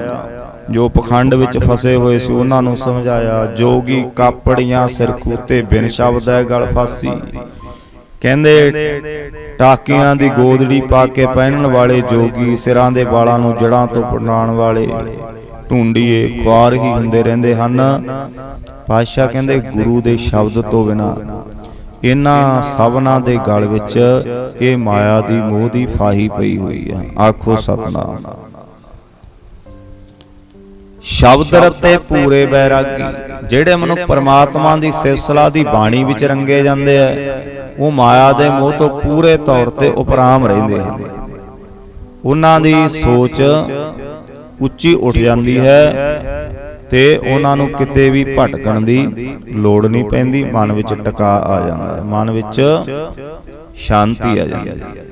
ਜੋ ਪਖੰਡ ਵਿੱਚ ਫਸੇ ਹੋਏ ਸੀ, ਉਹਨਾਂ ਨੂੰ ਸਮਝਾਇਆ। ਜੋਗੀ ਕਾਪੜੀਆਂ ਸਿਰ ਖੂਤੇ ਬਿਨ ਸ਼ਬਦ ਹੈ, ਗਲ ਫਾਸੀ। ਕਹਿੰਦੇ ਟਾਕੀਆਂ ਦੀ ਗੋਦੜੀ ਪਾ ਕੇ ਪਹਿਨਣ ਵਾਲੇ ਜੋਗੀ ਸਿਰਾਂ ਦੇ ਵਾਲਾਂ ਨੂੰ ਜੜਾਂ ਤੋਂ ਪੜਾਉਣ ਵਾਲੇ ਢੂੰਡੀਏ, ਖੁਆਰ ਹੀ ਹੁੰਦੇ ਰਹਿੰਦੇ ਹਨ। ਪਾਤਸ਼ਾਹ ਕਹਿੰਦੇ ਗੁਰੂ ਦੇ ਸ਼ਬਦ ਤੋਂ ਬਿਨਾ ਇਹਨਾਂ ਸਭਨਾਂ ਦੇ ਗਲ ਵਿੱਚ ਇਹ ਮਾਇਆ ਦੀ ਮੋਹ ਦੀ ਫਾਹੀ ਪਈ ਹੋਈ ਹੈ। ਆਖੋ ਸਤਨਾਮ। ਸ਼ਬਦ ਰਤੇ ਪੂਰੇ ਬੈਰਾਗੀ, ਜਿਹੜੇ ਮਨੁੱਖ ਪਰਮਾਤਮਾ ਦੀ ਸਿਫਤਸਲਾ ਦੀ ਬਾਣੀ ਵਿੱਚ ਰੰਗੇ ਜਾਂਦੇ ਆ, ਉਹ ਮਾਇਆ ਦੇ ਮੋਹ ਤੋਂ ਪੂਰੇ ਤੌਰ ਤੇ ਉਪਰਾਮ ਰਹਿੰਦੇ ਹਨ। ਉਹਨਾਂ ਦੀ ਸੋਚ ਉੱਚੀ ਉੱਠ ਜਾਂਦੀ ਹੈ ਤੇ ਉਹਨਾਂ ਨੂੰ ਕਿਤੇ ਵੀ ਭਟਕਣ ਦੀ ਲੋੜ ਨਹੀਂ ਪੈਂਦੀ, ਮਨ ਵਿੱਚ ਟਿਕਾ ਆ ਜਾਂਦਾ ਹੈ। ਮਨ ਵਿੱਚ ਸ਼ਾਂਤੀ ਆ ਜਾਂਦੀ ਹੈ।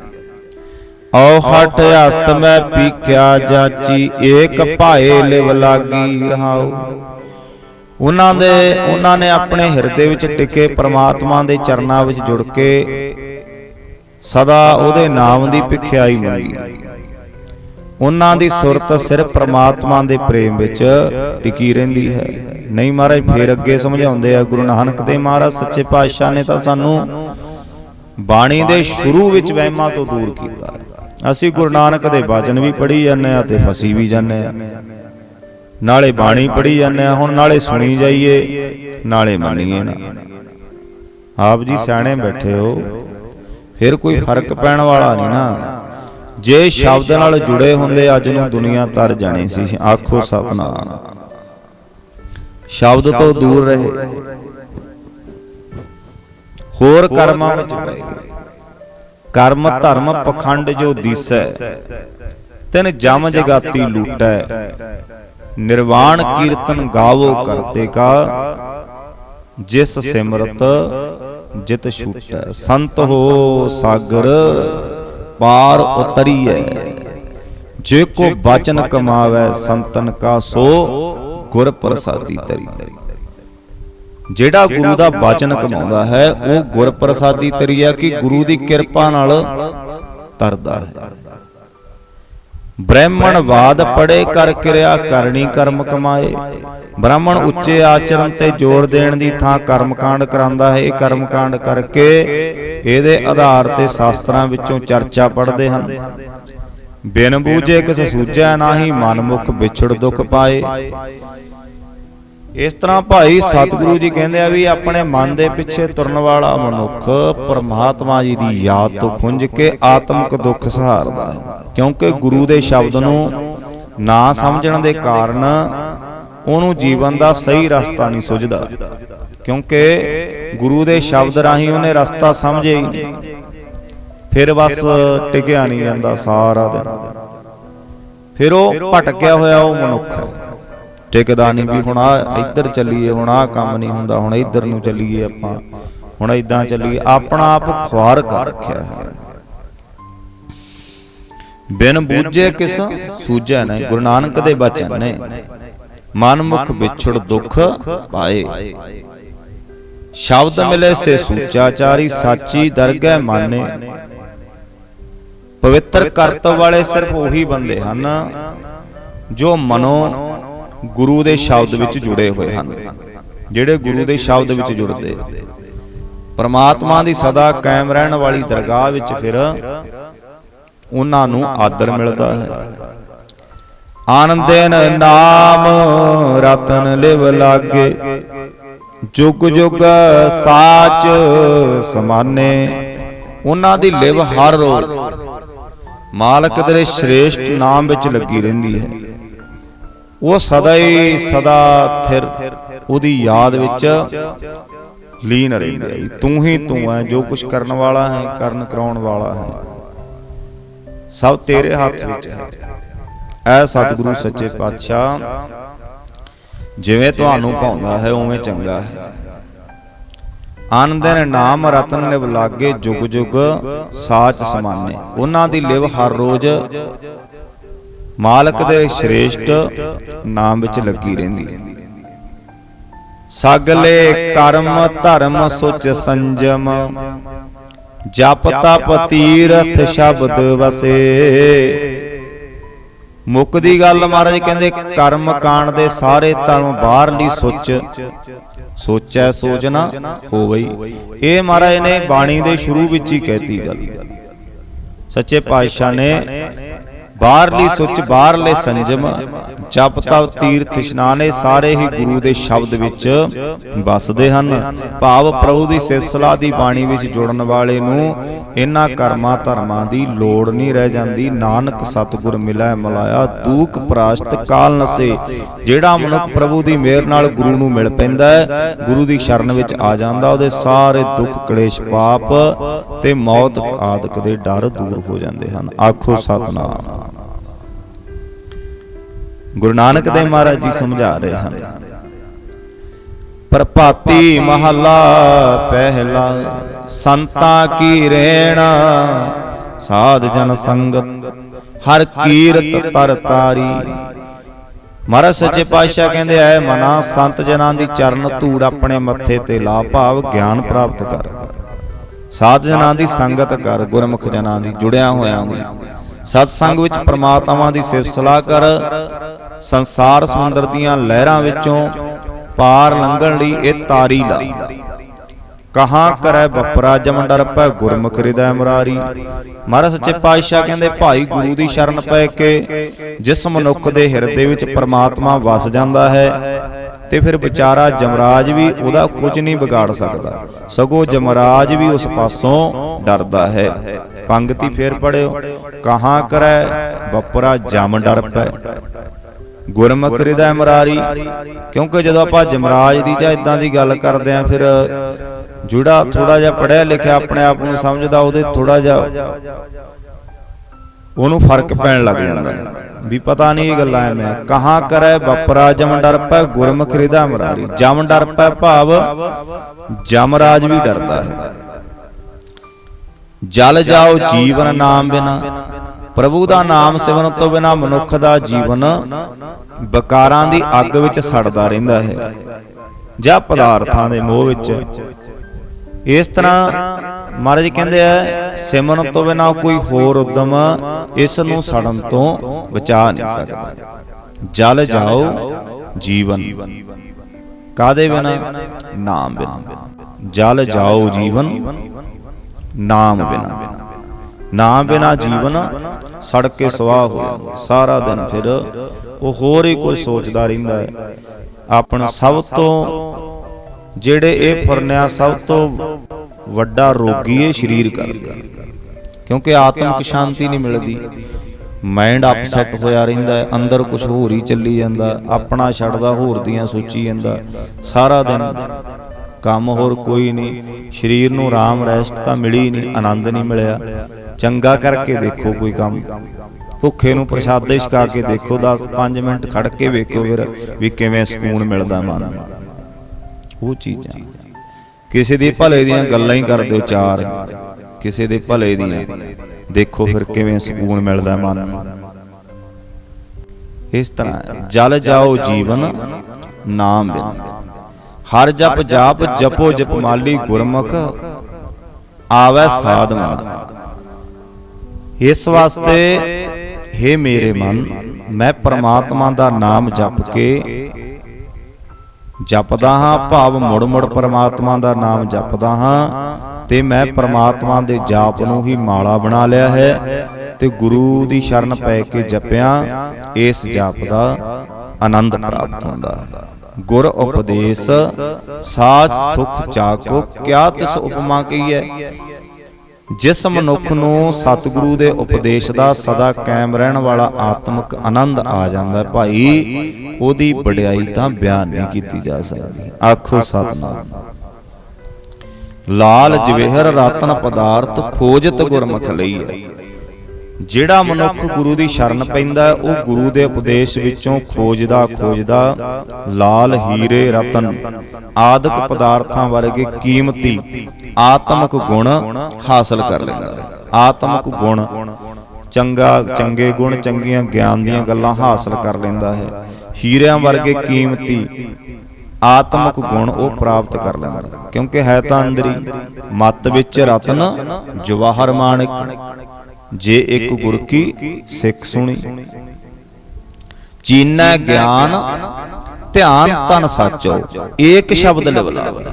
ਔ ਹਟ ਹਸਤ ਮੈਂ ਪੀਖਿਆ ਜਾਚੀ, ਏਕ ਭਾਏ ਲਿਵ ਲਾਗੀ ਰਹਾਉ। ਉਹਨਾਂ ਦੇ, ਉਹਨਾਂ ਨੇ ਆਪਣੇ ਹਿਰਦੇ ਵਿੱਚ ਟਿਕੇ, ਪ੍ਰਮਾਤਮਾ ਦੇ ਚਰਨਾਂ ਵਿੱਚ ਜੁੜ ਕੇ ਸਦਾ ਉਹਦੇ ਨਾਮ ਦੀ ਭਿਖਿਆਈ ਮੰਗੀ। ਉਹਨਾਂ ਦੀ ਸੁਰਤ ਸਿਰਫ ਪ੍ਰਮਾਤਮਾ ਦੇ ਪ੍ਰੇਮ ਵਿੱਚ ਟਿਕੀ ਰਹਿੰਦੀ ਹੈ। ਨਹੀਂ ਮਹਾਰਾਜ ਫੇਰ ਅੱਗੇ ਸਮਝਾਉਂਦੇ ਆ ਗੁਰੂ ਨਾਨਕ ਦੇਵ ਮਹਾਰਾਜ ਸੱਚੇ ਪਾਤਸ਼ਾਹ ਨੇ ਤਾਂ ਸਾਨੂੰ ਬਾਣੀ ਦੇ ਸ਼ੁਰੂ ਵਿੱਚ ਵਹਿਮਾਂ ਤੋਂ ਦੂਰ ਕੀਤਾ। ਅਸੀਂ ਗੁਰੂ ਨਾਨਕ ਦੇ ਬਚਨ ਵੀ ਪੜ੍ਹੀ ਜਾਂਦੇ ਆ ਤੇ ਫਸੀ ਵੀ ਜਾਂਦੇ ਆ। ਨਾਲੇ ਬਾਣੀ ਪੜ੍ਹੀ ਜਾਂਦੇ ਆ। ਹੁਣ ਨਾਲੇ ਸੁਣੀ ਜਾਈਏ। ਨਾਲੇ ਮੰਨੀਏ ਨਾ। ਆਪ ਜੀ ਸਿਆਣੇ ਬੈਠੇ ਹੋ। ਫਿਰ ਕੋਈ ਫ਼ਰਕ ਪੈਣ ਵਾਲਾ ਨਹੀਂ ਨਾ। ਜੇ ਸ਼ਬਦ ਨਾਲ ਜੁੜੇ ਹੁੰਦੇ, ਅੱਜ ਨੂੰ ਦੁਨੀਆ ਤਰ ਜਾਣੀ ਸੀ। ਆਖੋ ਸਤਨਾਮ। ਸ਼ਬਦ ਤੋਂ ਦੂਰ ਰਹੇ। ਹੋਰ ਕਰਮਾਂ ਵਿੱਚ ਪੈ ਕਰਮ ਧਰਮ ਪਖੰਡ ਜੋ ਦੀਸੈ, ਤਿਨ ਜਮ ਜਗਾਤੀ ਲੂਟੈ। ਨਿਰਵਾਣ ਕੀਰਤਨ ਗਾਵੋ ਕਰਤੇ ਕਾ, ਜਿਸ ਸਿਮਰਤ ਜਿਤ ਛੂਟੈ। ਸੰਤ ਹੋ ਸਾਗਰ ਪਾਰ ਉਤਰੀਐ। ਜੇ ਕੋ ਬਚਨ ਕਮਾਵੇ ਸੰਤਨ ਕਾ ਸੋ ਗੁਰ ਪ੍ਰਸਾਦੀ ਤਰੀਐ ਜਿਹੜਾ ਗੁਰੂ ਦਾ ਬਚਨ ਕਮਾਉਂਦਾ ਹੈ ਉਹ ਗੁਰ ਪ੍ਰਸਾਦੀ ਤਰੀਆ ਕਿ ਗੁਰੂ ਦੀ ਕਿਰਪਾ ਨਾਲ ਤਰਦਾ ਹੈ। ਬ੍ਰਾਹਮਣ ਪੜੇ ਕਰ ਕਿਰਿਆ ਕਰਨੀ ਕਰਮ ਕਮਾਏ। ਬ੍ਰਾਹਮਣ ਉੱਚੇ ਆਚਰਣ ਤੇ ਜ਼ੋਰ ਦੇਣ ਦੀ ਥਾਂ ਕਰਮਕਾਂਡ ਕਰਾਂਦਾ ਹੈ। ਇਹ ਕਰਮਕਾਂਡ ਕਰਕੇ ਇਹਦੇ ਆਧਾਰ ਤੇ ਸ਼ਾਸਤਰਾਂ ਵਿੱਚੋਂ ਚਰਚਾ ਪੜ੍ਹਦੇ ਹਨ। ਬਿਨ ਬੂਝੇ ਕਿਸ ਸੂਝੈ ਨਾਹੀ ਮਨਮੁਖ ਵਿਛੜ ਦੁਖ ਪਾਏ। ਇਸ ਤਰ੍ਹਾਂ ਭਾਈ ਸਤਿਗੁਰੂ ਜੀ ਕਹਿੰਦੇ ਆ ਵੀ ਆਪਣੇ ਮਨ ਦੇ ਪਿੱਛੇ ਤੁਰਨ ਵਾਲਾ ਮਨੁੱਖ ਪਰਮਾਤਮਾ ਜੀ ਦੀ ਯਾਦ ਤੋਂ ਖੁੰਝ ਕੇ ਆਤਮਿਕ ਦੁੱਖ ਸਹਾਰਦਾ ਹੈ। ਕਿਉਂਕਿ ਗੁਰੂ ਦੇ ਸ਼ਬਦ ਨੂੰ ਨਾ ਸਮਝਣ ਦੇ ਕਾਰਨ ਉਹਨੂੰ ਜੀਵਨ ਦਾ ਸਹੀ ਰਸਤਾ ਨਹੀਂ ਸੁਝਦਾ। ਕਿਉਂਕਿ ਗੁਰੂ ਦੇ ਸ਼ਬਦ ਰਾਹੀਂ ਉਹਨੇ ਰਸਤਾ ਨਹੀਂ। ਫਿਰ ਬਸ ਟਿਕਿਆ ਨਹੀਂ ਜਾਂਦਾ ਸਾਰਾ ਦਿਨ। ਫਿਰ ਉਹ ਭਟਕਿਆ ਹੋਇਆ ਉਹ ਮਨੁੱਖ ਹੈ। ਟਿਕਦਾ ਨਹੀਂ ਵੀ ਹੁਣ ਆ ਇੱਧਰ ਚੱਲੀਏ ਹੁਣ ਆ ਕੰਮ ਨਹੀਂ ਹੁੰਦਾ ਹੁਣ ਇੱਧਰ ਨੂੰ ਚੱਲੀਏ ਆਪਾਂ। ਹੁਣ ਇਦਾਂ ਚੱਲੀਏ ਆਪਣਾ ਆਪ ਖੁਆਰ ਕਰ ਰੱਖਿਆ ਹੈ। ਬਿਨ ਬੂਝੇ ਕਿਸ ਸੂਝੈ ਨਾ ਗੁਰੂ ਨਾਨਕ ਦੇ ਬਚਨ ਨੇ। ਮਨਮੁਖ ਵਿਛੜ ਦੁੱਖ ਪਾਏ। ਸ਼ਬਦ ਮਿਲੇ ਸੇ ਸੂਚਾਚਾਰੀ ਸਾਚੀ ਦਰਗਹਿ ਮਾਨੇ। ਪਵਿੱਤਰ ਕਰਤਵ ਵਾਲੇ ਸਿਰਫ ਉਹੀ ਬੰਦੇ ਹਨ। ਜੋ ਮਨੋ ਗੁਰੂ ਦੇ ਸ਼ਬਦ ਵਿੱਚ ਜੁੜੇ ਹੋਏ ਹਨ, ਜਿਹੜੇ ਗੁਰੂ ਦੇ ਸ਼ਬਦ ਵਿੱਚ ਜੁੜਦੇ ਪਰਮਾਤਮਾ ਦੀ ਸਦਾ ਕਾਇਮ ਰਹਿਣ ਵਾਲੀ ਦਰਗਾਹ ਵਿੱਚ ਫਿਰ ਉਹਨਾਂ ਨੂੰ ਆਦਰ ਮਿਲਦਾ ਹੈ। ਆਨੰਦੇਨ ਨਾਮ ਰਤਨ ਲਿਵ ਲਾਗੇ, ਜੁਗ ਜੁਗ ਸਾਚ ਸਮਾਨੇ। ਉਹਨਾਂ ਦੀ ਲਿਵ ਹਰ ਰੋਜ਼। ਮਾਲਕ ਦੇ ਸ਼੍ਰੇਸ਼ਟ ਨਾਮ ਵਿੱਚ ਲੱਗੀ ਰਹਿੰਦੀ ਹੈ। ਉਹ ਸਦਾ ਹੀ ਸਦਾ ਥਿਰ ਉਹਦੀ ਯਾਦ ਵਿੱਚ ਲੀਨ ਰਹਿੰਦਾ ਵੀ ਤੂੰ ਹੀ ਤੂੰ ਹੈ ਜੋ ਕੁਝ ਕਰਨ ਵਾਲਾ ਹੈ ਕਰਨ ਕਰਾਉਣ ਵਾਲਾ ਹੈ। ਸਭ ਤੇਰੇ ਹੱਥ ਵਿੱਚ ਹੈ। ਐ ਸਤਿਗੁਰੂ ਸੱਚੇ ਪਾਤਸ਼ਾਹ ਜਿਵੇਂ ਤੁਹਾਨੂੰ ਭਾਉਂਦਾ ਹੈ ਉਵੇਂ ਚੰਗਾ ਹੈ। ਆਨੰਦਨ ਨਾਮ ਰਤਨ ਲਿਵ ਲਾਗੇ ਜੁਗ ਜੁਗ ਸਾਚ ਸਮਾਨੇ। ਉਹਨਾਂ ਦੀ ਲਿਵ ਹਰ ਰੋਜ਼ ਮਾਲਕ ਦੇ ਸ਼੍ਰੇਸ਼ਟ ਨਾਮ ਵਿੱਚ ਲੱਗੀ ਰਹਿੰਦੀ ਹੈ। ਸਗਲੇ ਕਰਮ ਧਰਮ ਸੁਚ ਸੰਜਮ। ਜਪ ਤਪ ਤੀਰਥ ਸ਼ਬਦ ਵਸੇ। ਮੁੱਕ ਦੀ ਗੱਲ ਮਹਾਰਾਜ ਕਹਿੰਦੇ ਕਰਮ ਕਾਂਡ ਦੇ ਸਾਰੇ ਧਰਮ ਬਾਹਰਲੀ ਸੁੱਚ। ਸੋਚੈ। ਸੋਚਣਾ ਹੋਵਈ। ਇਹ ਮਹਾਰਾਜ ਨੇ ਬਾਣੀ ਦੇ ਸ਼ੁਰੂ ਵਿੱਚ ਹੀ ਕਹਿਤੀ ਗੱਲ। ਸੱਚੇ ਪਾਤਸ਼ਾਹ ਨੇ ਬਾਹਰਲੀ ਸੁੱਚ ਬਾਹਰਲੇ ਸੰਜਮ ਜਪ ਤਪ ਤੀਰਥ ਇਸ਼ਨਾਨੇ ਸਾਰੇ ਹੀ ਗੁਰੂ ਦੇ ਸ਼ਬਦ ਵਿੱਚ ਵਸਦੇ ਹਨ। ਭਾਵ ਪ੍ਰਭੂ ਦੀ ਸਿਫਤਸਲਾ ਦੀ ਬਾਣੀ ਵਿੱਚ ਜੁੜਨ ਵਾਲੇ ਨੂੰ ਇਹਨਾਂ ਕਰਮਾਂ ਧਰਮਾਂ ਦੀ ਲੋੜ ਨਹੀਂ ਰਹਿ ਜਾਂਦੀ। ਨਾਨਕ ਸਤਿਗੁਰ ਮਿਲੈ ਮਲਾਇਆ ਦੂਖ ਪ੍ਰਾਸ਼ਤ ਕਾਲ ਨਸੇ ਜਿਹੜਾ ਮਨੁੱਖ ਪ੍ਰਭੂ ਦੀ ਮਿਹਰ ਨਾਲ ਗੁਰੂ ਨੂੰ ਮਿਲ ਪੈਂਦਾ ਹੈ ਗੁਰੂ ਦੀ ਸ਼ਰਨ ਵਿੱਚ ਆ ਜਾਂਦਾ ਉਹਦੇ ਸਾਰੇ ਦੁੱਖ ਕਲੇਸ਼ ਪਾਪ ਤੇ ਮੌਤ ਆਦਿਕ ਦੇ ਡਰ ਦੂਰ ਹੋ ਜਾਂਦੇ ਹਨ ਆਖੋ ਸਤਨਾਮ ਗੁਰੂ ਨਾਨਕ ਦੇਵ ਮਹਾਰਾਜ ਜੀ ਸਮਝਾ ਰਹੇ ਹਨ। ਪ੍ਰਭਾਤੀ ਮਹਲਾ ਪਹਿਲਾ, ਸੰਤਾਂ ਕੀ ਰਹਿਣਾ ਸਾਧ ਜਨ ਸੰਗਤ, ਹਰ ਕੀਰਤ ਤਰ ਤਾਰੀ। ਮਹਾਰਾਜ ਸੱਚੇ ਪਾਤਸ਼ਾਹ ਕਹਿੰਦੇ ਐ ਮਨਾ ਸੰਤ ਜਨਾਂ ਦੀ ਚਰਨ ਧੂੜ ਆਪਣੇ ਮੱਥੇ ਤੇ ਲਾ ਭਾਵ ਗਿਆਨ ਪ੍ਰਾਪਤ ਕਰ। ਸਾਧ ਜਨਾਂ ਦੀ ਸੰਗਤ ਕਰ, ਗੁਰਮੁਖ ਜਨਾਂ ਦੀ ਜੁੜਿਆ ਹੋਇਆਂ ਦੀ। ਸਤ ਸੰਗ ਵਿੱਚ ਪ੍ਰਮਾਤਮਾ ਦੀ ਸਿਫਤ ਸਲਾਹ ਕਰ ਸੰਸਾਰ ਸਮੁੰਦਰ ਦੀਆਂ ਲਹਿਰਾਂ ਵਿੱਚੋਂ ਪਾਰ ਲੰਘਣ ਲਈ ਇਹ ਤਾਰੀ ਲਾ। ਕਹਾਂ ਕਰੈ ਬਪਰਾ ਜਮ ਡਰ ਪੈ ਗੁਰਮੁਖ ਹਿਰਦੈ ਮੁਰਾਰੀ। ਮਹਾਰਾਜ ਸੱਚੇ ਪਾਤਸ਼ਾਹ ਕਹਿੰਦੇ, ਭਾਈ ਗੁਰੂ ਦੀ ਸ਼ਰਨ ਪੈ ਕੇ ਜਿਸ ਮਨੁੱਖ ਦੇ ਹਿਰਦੇ ਵਿੱਚ ਪਰਮਾਤਮਾ ਵਸ ਜਾਂਦਾ ਹੈ, ਤੇ ਫਿਰ ਵਿਚਾਰਾ ਜਮਰਾਜ ਵੀ ਉਹਦਾ ਕੁਝ ਨਹੀਂ ਵਿਗਾੜ ਸਕਦਾ। ਸਗੋਂ ਜਮਰਾਜ ਵੀ ਉਸ ਪਾਸੋਂ ਡਰਦਾ ਹੈ। ਪੰਗਤੀ ਫੇਰ ਪੜਿਓ ਕਹਾਂ ਕਰੈ ਬਪਰਾ ਜਮ ਡਰ ਪੈ ਗੁਰਮੁਖ ਹਿਰਦੈ ਮਰਾਰੀ। ਕਿਉਂਕਿ ਜਦੋਂ ਆਪਾਂ ਜਮਰਾਜ ਦੀ ਜਾਂ ਇਦਾਂ ਦੀ ਗੱਲ ਕਰਦੇ ਆਂ ਫਿਰ ਜਿਹੜਾ ਥੋੜਾ ਜਿਹਾ ਪੜਿਆ ਲਿਖਿਆ ਆਪਣੇ ਆਪ ਨੂੰ ਸਮਝਦਾ ਉਹਦੇ ਥੋੜਾ ਜਿਹਾ ਉਹਨੂੰ ਫ਼ਰਕ ਪੈਣ ਲੱਗ ਜਾਂਦਾ। ਵੀ ਪਤਾ ਨਹੀਂ ਇਹ ਗੱਲਾਂ ਐਵੇਂ ਕਹਾਂ ਕਰੈ ਬਪਰਾ ਜਮ ਡਰ ਪੈ ਗੁਰਮੁਖ ਹਿਰਦੈ ਮਰਾਰੀ। ਜਮ ਡਰ ਪੈ ਭਾਵ ਜਮਰਾਜ ਵੀ ਡਰਦਾ ਹੈ। ਜਲ ਜਾਓ ਜੀਵਨ ਨਾਮ ਬਿਨਾ। ਪ੍ਰਭੂ ਦਾ ਨਾਮ ਸਿਮਰਨ ਤੋਂ ਬਿਨਾ ਮਨੁੱਖ ਦਾ ਜੀਵਨ ਵਿਕਾਰਾਂ ਦੀ ਅੱਗ ਵਿੱਚ ਸੜਦਾ ਰਹਿੰਦਾ ਹੈ ਜਾਂ ਪਦਾਰਥਾਂ ਦੇ ਮੋਹ ਵਿੱਚ। ਇਸ ਤਰ੍ਹਾਂ ਮਹਾਰਾਜ ਕਹਿੰਦੇ ਆ ਸਿਮਰਨ ਤੋਂ ਬਿਨਾ ਕੋਈ ਹੋਰ ਉਦਮ ਇਸ ਨੂੰ ਸੜਨ ਤੋਂ ਬਚਾ ਨਹੀਂ ਸਕਦਾ। ਜਲ ਜਾਓ ਜੀਵਨ। ਕਾਦੇ ਬਿਨਾ? ਨਾਮ ਬਿਨਾ। ਜਲ ਜਾਓ ਜੀਵਨ। ਨਾਮ ਬਿਨਾ। ਨਾਮ ਬਿਨਾ ਜੀਵਨ ਸੜ ਕੇ ਸਵਾਹ ਹੋ ਸਾਰਾ ਦਿਨ ਫਿਰ ਉਹ ਹੋਰ ਹੀ ਕੁਝ ਸੋਚਦਾ ਰਹਿੰਦਾ ਹੈ। ਆਪਣਾ ਸਭ ਤੋਂ ਜਿਹੜੇ ਇਹ ਫੁਰਨਿਆ ਸਭ ਤੋਂ ਵੱਡਾ ਰੋਗੀ ਇਹ ਸਰੀਰ ਕਰਦਾ। ਕਿਉਂਕਿ ਆਤਮਿਕ ਸ਼ਾਂਤੀ ਨਹੀਂ ਮਿਲਦੀ। ਮਾਈਂਡ ਅਪਸੈਟ ਹੋਇਆ ਰਹਿੰਦਾ ਹੈ। ਅੰਦਰ ਕੁਝ ਹੋਰ ਹੀ ਚੱਲੀ ਜਾਂਦਾ। ਆਪਣਾ ਛੱਡਦਾ, ਹੋਰ ਦੀਆਂ ਸੋਚੀ ਜਾਂਦਾ। ਸਾਰਾ ਦਿਨ ਕੰਮ ਹੋਰ ਕੋਈ ਨਹੀਂ। ਸਰੀਰ ਨੂੰ ਆਰਾਮ ਰੈਸਟ ਤਾਂ ਮਿਲੀ ਨਹੀਂ, ਆਨੰਦ ਨਹੀਂ ਮਿਲਿਆ। ਚੰਗਾ ਕਰਕੇ ਦੇਖੋ ਕੋਈ ਕੰਮ। ਭੁੱਖੇ ਨੂੰ ਪ੍ਰਸ਼ਾਦੇ ਛਕਾ ਕੇ ਦੇਖੋ 10 5 ਮਿੰਟ ਖੜ ਕੇ ਵੇਖੋ ਫਿਰ ਵੀ ਕਿਵੇਂ ਸਕੂਨ ਮਿਲਦਾ ਮਨ ਨੂੰ। ਉਹ ਚੀਜ਼ਾਂ। ਕਿਸੇ ਦੇ ਭਲੇ ਦੀਆਂ ਗੱਲਾਂ ਹੀ ਕਰ ਦਿਓ ਚਾਰ। ਕਿਸੇ ਦੇ ਭਲੇ ਦੀਆਂ। ਦੇਖੋ ਫਿਰ ਕਿਵੇਂ ਸਕੂਨ ਮਿਲਦਾ ਮਨ ਨੂੰ। ਇਸ ਤਰ੍ਹਾਂ ਜਲ ਜਾਓ ਜੀਵਨ, ਨਾਮ ਬਿਨਾ। ਹਰ ਜਪ ਜਾਪ, ਜਪੋ ਜਪਮਾਲੀ ਗੁਰਮੁਖ, ਆਵੈ ਸਾਧ ਮਨ। ਇਸ ਵਾਸਤੇ हे ਮੇਰੇ ਮਨ, ਮੈਂ ਪ੍ਰਮਾਤਮਾ ਦਾ ਨਾਮ ਜਪ ਕੇ ਜਪਦਾ ਹਾਂ, ਭਾਵ ਮੁੜ ਮੁੜ ਪ੍ਰਮਾਤਮਾ ਦਾ ਨਾਮ ਜਪਦਾ ਹਾਂ ਤੇ ਮੈਂ ਪ੍ਰਮਾਤਮਾ ਦੇ ਜਾਪ ਨੂੰ ਹੀ ਮਾਲਾ ਬਣਾ ਲਿਆ ਹੈ ਤੇ ਗੁਰੂ ਦੀ ਸ਼ਰਨ ਪੈ ਕੇ ਜਪਿਆ, ਇਸ ਜਾਪ ਦਾ ਆਨੰਦ ਪ੍ਰਾਪਤ ਹੁੰਦਾ ਹੈ। ਗੁਰ ਉਪਦੇਸ਼, ਸਾਚ ਸੁਖ ਚਾਕੋ, ਕਿਆ ਤਿਸ ਉਪਮਾ ਕਹੀਐ? ਜਿਸ ਮਨੁੱਖ ਨੂੰ ਸਤਿਗੁਰੂ ਦੇ ਉਪਦੇਸ਼ ਦਾ ਸਦਾ ਕਾਇਮ ਰਹਿਣ ਵਾਲਾ ਆਤਮਿਕ ਆਨੰਦ ਆ ਜਾਂਦਾ ਹੈ, ਭਾਈ, ਉਹਦੀ ਵਡਿਆਈ ਤਾਂ ਬਿਆਨ ਨਹੀਂ ਕੀਤੀ ਜਾ ਸਕਦੀ। ਆਖੋ ਸਤਨਾਮ। ਲਾਲ ਜਵੇਹਰ ਰਤਨ ਪਦਾਰਥ ਖੋਜਤ ਗੁਰਮੁਖ ਹੈ। ਜਿਹੜਾ ਮਨੁੱਖ ਗੁਰੂ ਦੀ ਸ਼ਰਨ ਪੈਂਦਾ ਹੈ, ਉਹ ਗੁਰੂ ਦੇ ਉਪਦੇਸ਼ ਵਿੱਚੋਂ ਖੋਜਦਾ ਖੋਜਦਾ ਲਾਲ ਹੀਰੇ ਰਤਨ ਆਦਿਕ ਪਦਾਰਥਾਂ ਵਰਗੇ ਕੀਮਤੀ ਆਤਮਿਕ ਗੁਣ ਹਾਸਲ ਕਰ ਲੈਂਦਾ ਹੈ ਆਤਮਿਕ ਗੁਣ ਚੰਗਾ ਚੰਗੇ ਗੁਣ ਚੰਗੀਆਂ ਗਿਆਨ ਦੀਆਂ ਗੱਲਾਂ ਹਾਸਲ ਕਰ ਲੈਂਦਾ ਹੈ ਹੀਰਿਆਂ ਵਰਗੇ ਕੀਮਤੀ ਆਤਮਿਕ ਗੁਣ ਉਹ ਪ੍ਰਾਪਤ ਕਰ ਲੈਂਦਾ ਹੈ। ਕਿਉਂਕਿ ਹੈ ਤਾਂ ਅੰਦਰੀ ਮਤ ਵਿੱਚ ਰਤਨ ਜਵਾਹਰ ਮਾਣਿਕ ਜੇ ਇੱਕ ਗੁਰ ਕੀ ਸਿੱਖ ਸੁਣੀ। ਚੀਨੈ ਗਿਆਨ ਧਿਆਨ ਤਨ ਸਾਚੋ। ਏਕ ਸ਼ਬਦ ਲਿਵਲਾਵੇ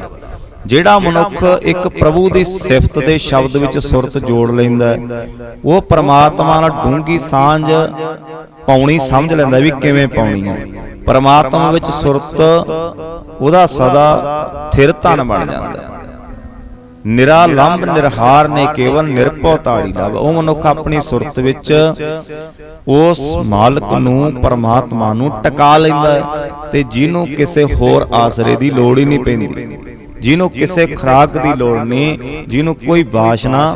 ਜਿਹੜਾ ਮਨੁੱਖ ਇੱਕ ਪ੍ਰਭੂ ਦੀ ਸਿਫਤ ਦੇ ਸ਼ਬਦ ਵਿੱਚ ਸੁਰਤ ਜੋੜ ਲੈਂਦਾ ਉਹ ਪ੍ਰਮਾਤਮਾ ਨਾਲ ਡੂੰਗੀ ਸਾਂਝ ਪਾਉਣੀ ਸਮਝ ਲੈਂਦਾ ਵੀ ਕਿਵੇਂ ਪਾਉਣੀ ਹੈ। ਪ੍ਰਮਾਤਮਾ ਵਿੱਚ ਸੁਰਤ ਉਹਦਾ ਸਦਾ ਥਿਰ ਧਨ ਬਣ ਜਾਂਦਾ ਨਿਰਾਲੰਬ ਨਿਰਹਾਰ ਨੇ ਕੇਵਲ ਨਿਰਭਉ ਤਾੜੀ ਲਵ ਉਹ ਮਨੁੱਖ ਆਪਣੀ ਸੁਰਤ ਵਿੱਚ ਉਸ ਮਾਲਕ ਨੂੰ, ਪਰਮਾਤਮਾ ਨੂੰ ਟਿਕਾ ਲੈਂਦਾ ਹੈ ਤੇ ਜਿਹਨੂੰ ਕਿਸੇ ਹੋਰ ਆਸਰੇ ਦੀ ਲੋੜ ਹੀ ਨਹੀਂ ਪੈਂਦੀ। ਜਿਹਨੂੰ ਕਿਸੇ ਖੁਰਾਕ ਦੀ ਲੋੜ ਨਹੀਂ, ਜਿਹਨੂੰ ਕੋਈ ਬਾਸ਼ਨਾ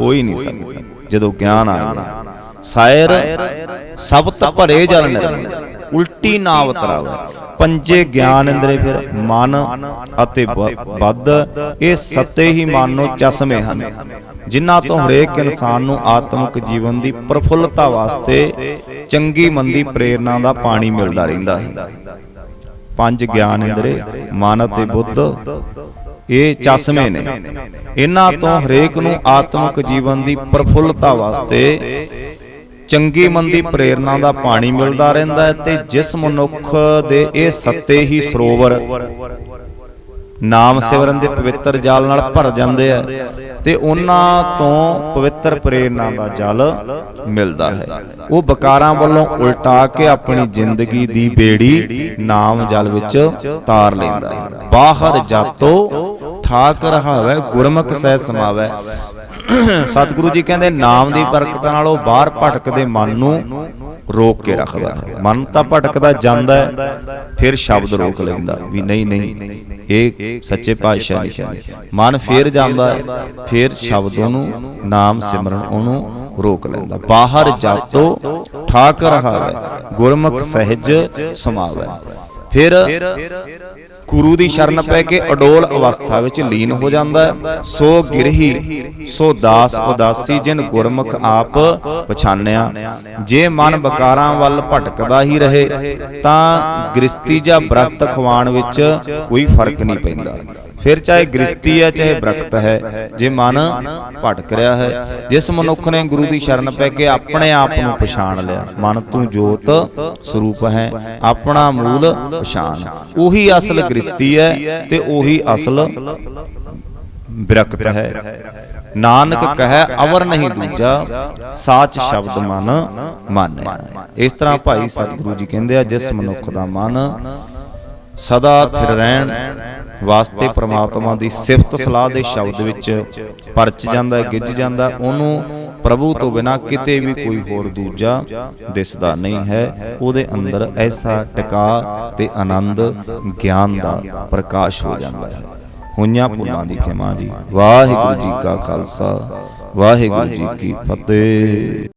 ਹੋ ਹੀ ਨਹੀਂ ਸਕਦੀ। ਜਦੋਂ ਗਿਆਨ ਆ ਗਿਆ ਸਾਇਰ ਸਬਤ ਭਰੇ ਜਲ ਨਿਰਮਲ। ਉਲਟੀ ਨਾ ਉਤਰਾਵੇ ਪੰਜੇ ਗਿਆਨ ਇੰਦਰੇ ਫਿਰ ਮਨ ਅਤੇ ਬ- ਇਹ ਸੱਤੇ ਹੀ ਮਨ ਚਸ਼ਮੇ ਹਨ, ਜਿਨ੍ਹਾਂ ਤੋਂ ਹਰੇਕ ਇਨਸਾਨ ਨੂੰ ਆਤਮਿਕ ਜੀਵਨ ਦੀ ਪ੍ਰਫੁੱਲਤਾ ਵਾਸਤੇ ਚੰਗੀ ਮੰਦੀ ਪ੍ਰੇਰਣਾ ਦਾ ਪਾਣੀ ਮਿਲਦਾ ਰਹਿੰਦਾ ਹੈ। ਪੰਜ ਗਿਆਨ ਇੰਦਰੇ, ਮਨ ਅਤੇ ਬੁੱਧ, ਇਹ ਚਸ਼ਮੇ ਨੇ। ਇਹਨਾਂ ਤੋਂ ਹਰੇਕ ਨੂੰ ਆਤਮਿਕ ਜੀਵਨ ਦੀ ਪ੍ਰਫੁੱਲਤਾ ਵਾਸਤੇ ਚੰਗੀ ਮੰਦੀ ਪ੍ਰੇਰਣਾ ਦਾ ਪਾਣੀ ਮਿਲਦਾ ਰਹਿੰਦਾ ਹੈ ਤੇ ਜਿਸ ਮਨੁੱਖ ਦੇ ਇਹ ਸੱਤੇ ਹੀ ਸਰੋਵਰ ਨਾਮ ਸਿਮਰਨ ਦੇ ਪਵਿੱਤਰ ਜਾਲ ਨਾਲ ਭਰ ਜਾਂਦੇ ਆ ਤੇ ਉਹਨਾਂ ਤੋਂ ਪਵਿੱਤਰ ਪ੍ਰੇਰਣਾ ਦਾ ਜਲ ਮਿਲਦਾ ਹੈ। ਉਹ ਬਕਾਰਾਂ ਵੱਲੋਂ ਉਲਟਾ ਕੇ ਆਪਣੀ ਜ਼ਿੰਦਗੀ ਦੀ ਬੇੜੀ ਨਾਮ ਜਲ ਵਿੱਚ ਤਾਰ ਲੈਂਦਾ। ਹੈ ਬਾਹਰ ਜਾਤੋ ਠਾਕ ਰਹਾਵੇ, ਗੁਰਮੁਖ ਸਹਿ ਸਮਾਵੇ। ਸਤਿਗੁਰੂ ਜੀ ਕਹਿੰਦੇ, ਨਾਮ ਦੀ ਬਰਕਤ ਨਾਲ ਉਹ ਬਾਹਰ ਭਟਕਦੇ ਮਨ ਨੂੰ ਰੋਕ ਕੇ ਰੱਖਦਾ। ਹੈ ਮਨ ਤਾਂ ਭਟਕਦਾ ਜਾਂਦਾ ਹੈ, ਫਿਰ ਸ਼ਬਦ ਰੋਕ ਲੈਂਦਾ ਵੀ ਨਹੀਂ ਨਹੀਂ, ਇਹ ਸੱਚੇ ਪਾਤਸ਼ਾਹ ਨਹੀਂ ਕਹਿੰਦੇ। ਮਨ ਫੇਰ ਜਾਂਦਾ ਹੈ, ਫਿਰ ਸ਼ਬਦ ਉਹਨੂੰ ਨਾਮ ਸਿਮਰਨ ਉਹਨੂੰ ਰੋਕ ਲੈਂਦਾ। ਬਾਹਰ ਜਾਤੋ ਠਾਕ ਰਹਾਵੇ, ਗੁਰਮੁਖ ਸਹਿਜ ਸਮਾਵੇ। ਫਿਰ ਗੁਰੂ ਦੀ ਸ਼ਰਨ ਪੈ ਕੇ ਅਡੋਲ ਅਵਸਥਾ ਵਿੱਚ ਲੀਨ ਹੋ ਜਾਂਦਾ ਹੈ। ਸੋ ਗਿਰਹੀ, ਸੋ ਦਾਸ ਉਦਾਸੀ ਜਿਨ ਗੁਰਮੁਖ ਆਪ ਪਛਾਨਿਆ। ਜੇ ਮਨ ਬਕਾਰਾਂ ਵੱਲ ਭਟਕਦਾ ਹੀ ਰਹੇ, ਤਾਂ ਗ੍ਰਸਤੀ ਜਾਂ ਬ੍ਰਤ ਖਵਾਣ ਵਿੱਚ ਕੋਈ ਫ਼ਰਕ ਨਹੀਂ ਪੈਂਦਾ। ਫਿਰ ਚਾਹੇ ਗ੍ਰਸਤੀ ਹੈ ਚਾਹੇ ਬ੍ਰਤ ਹੈ ਜੇ ਮਨ ਭਟਕ ਰਿਹਾ ਹੈ ਜਿਸ ਮਨੁੱਖ ਨੇ ਗੁਰੂ ਦੀ ਸ਼ਰਨ ਪੈ ਕੇ ਆਪਣੇ ਆਪ ਨੂੰ ਪਛਾਣ ਲਿਆ। ਮਨ ਤੂੰ ਜੋਤ ਸਰੂਪ ਹੈ ਆਪਣਾ ਮੂਲ ਪਛਾਣ। ਉਹੀ ਅਸਲ ਗ੍ਰਸਤੀ ਹੈ ਤੇ ਉਹੀ ਅਸਲ ਬਿਰਕਤ ਹੈ। ਨਾਨਕ ਕਹੈ ਅਵਰ ਨਹੀਂ ਦੂਜਾ ਸਾਚ ਸ਼ਬਦ ਮਨ ਮਾਨੈ ਇਸ ਤਰ੍ਹਾਂ ਭਾਈ ਸਤਿਗੁਰੂ ਜੀ ਕਹਿੰਦੇ ਆ ਜਿਸ ਮਨੁੱਖ ਦਾ ਮਨ ਸਦਾ ਥਿਰ ਰਹਿਣ ਵਾਸਤੇ ਪ੍ਰਮਾਤਮਾ ਦੀ ਸਿਫਤ ਸਲਾਹ ਦੇ ਸ਼ਬਦ ਵਿੱਚ ਪਰਚ ਜਾਂਦਾ ਗਿੱਜ ਜਾਂਦਾ ਉਹਨੂੰ ਪ੍ਰਭੂ ਤੋਂ ਬਿਨਾ ਕਿਤੇ ਵੀ ਕੋਈ ਹੋਰ ਦੂਜਾ ਦਿਸਦਾ ਨਹੀਂ ਹੈ। ਉਹਦੇ ਅੰਦਰ ਐਸਾ ਟਿਕਾ ਤੇ ਆਨੰਦ ਗਿਆਨ ਦਾ ਪ੍ਰਕਾਸ਼ ਹੋ ਜਾਂਦਾ ਹੈ ਹੋਈਆਂ ਭੁੱਲਾਂ ਦੀ ਖਿਮਾ ਜੀ। ਵਾਹਿਗੁਰੂ ਜੀ ਕਾ ਖਾਲਸਾ। ਵਾਹਿਗੁਰੂ ਜੀ ਕੀ ਫਤਿਹ।